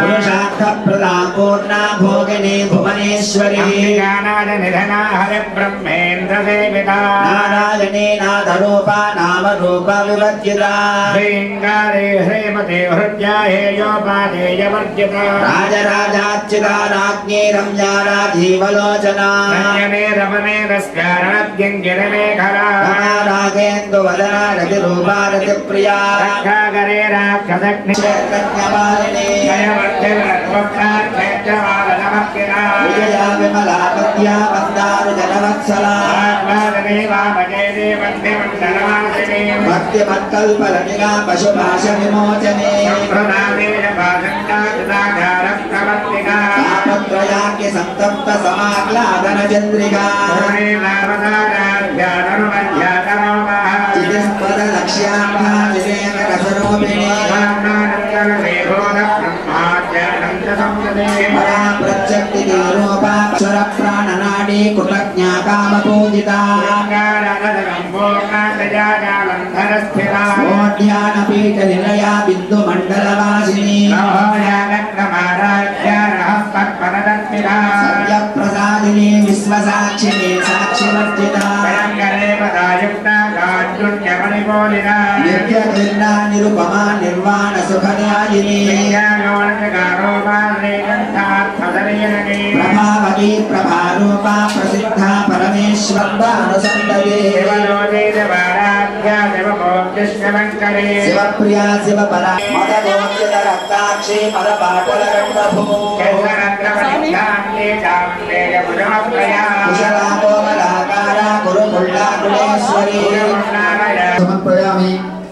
पुरुषार्थप्रदा पूर्णा भोगिनी भुवनेश्वरी अम्बिकानाद निधना हरिब्रह्मेन्द्रदेविता नारायणी नादरूपा नामरूपा विवर्जिता श्रीङ्गारे ह्रीमते हृद्या हेयोपादेयवर्जिता राजराजाच्युता राज्ञी रम्या राजीवलोचना नयने रमणे रस्यारणद्यङ्गिरमेखला रागेन्दुवदना रतिरूपा रतिप्रिया राक्षदग्नि जयवर्तिर्वक्त्राक्षेत्रमालनमर्किना विजया विमला पद्या मन्दारजनवत्सला పరాప్రత్యక్తిరూపాక్షర ప్రాణనాడీ కృతజ్ఞా కామపూజితా స్థిరా निर्व्यतिर्ना निरुपमा निर्वाण सुखदायिनी प्रभावती प्रभारूपा प्रसिद्धा परमेश्वरानुसन्दते शिवप्रिया शिवपरा मदगोच्यतरक्ताक्षी मदपाटलगण्डभू कुशला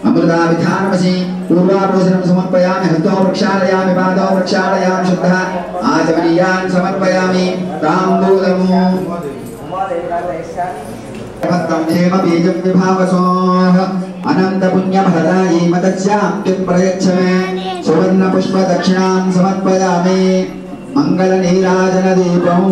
अमृता विधानमसि पूर्वाभूषणं समर्पयामि हस्तौ प्रक्षालयामि, पादौ प्रक्षालयामि, शुद्धः आचमनीयान् समर्पयामि ताम्बूलमु बीजं विभावसोः। अनन्तपुण्यफलदायी मदस्यां किं प्रयच्छ मे सुवर्णपुष्पदक्षिणां समर्पयामि। मङ्गलनीराजनदीपम्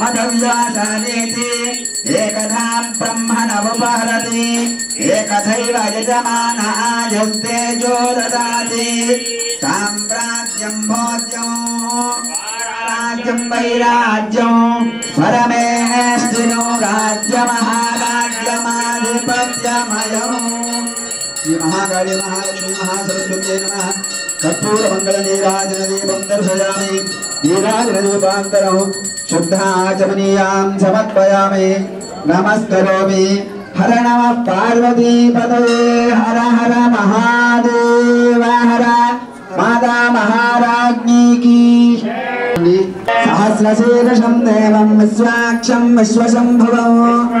मधव्यासानेति एकधा ब्रह्मणमुपहरति एकथैव यजमानः यस्तेजो ददाति साम्राज्यं भोज्यं राज्यं वैराज्यं परमेष्टिनो महाकाली महालक्ष्मी महासरस्वत्यै नमः। कर्पूरमङ्गलनीराजनदीपं दर्शयामि। नीराजनदीपान्तरौ शुद्धाचमनीयां समर्पयामि। नमस्करोमि। हर नमः पार्वतीपतये। हर हर महादेव, हर माता महाराज्ञी की। सहस्रशीर्षं देवं विश्वाक्षं विश्वशम्भुवम्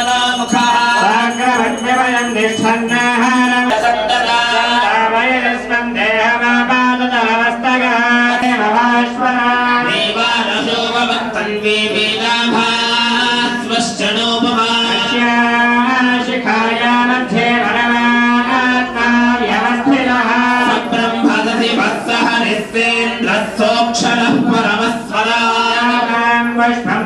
मुखः साङ्गभग्निवयं निष्ठन्नाः वैरस्मन् देहमापादतमस्तकः देवानशोभवत्तन्वे वेदाभा स्वश्चणोपमा शिखाया मध्ये परमात्मा व्यवस्थितः ब्रह्मदसि वत्सः निस्वेन्द्रः सोक्षरः परमस्वरा पुष्पम्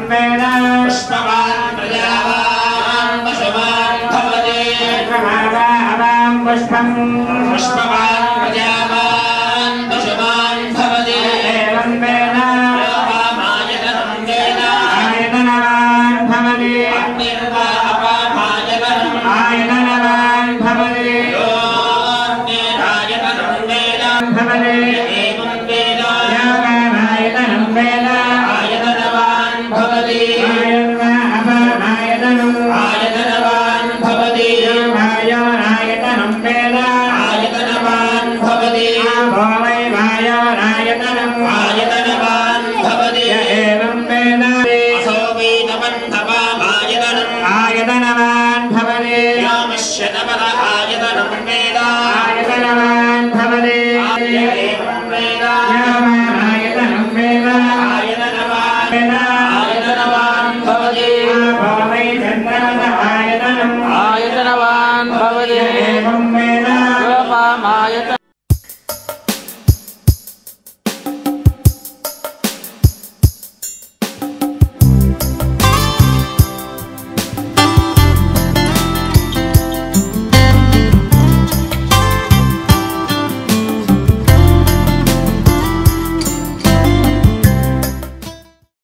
Mushpam Mushpam आयतनवान् भवति य एवं वेद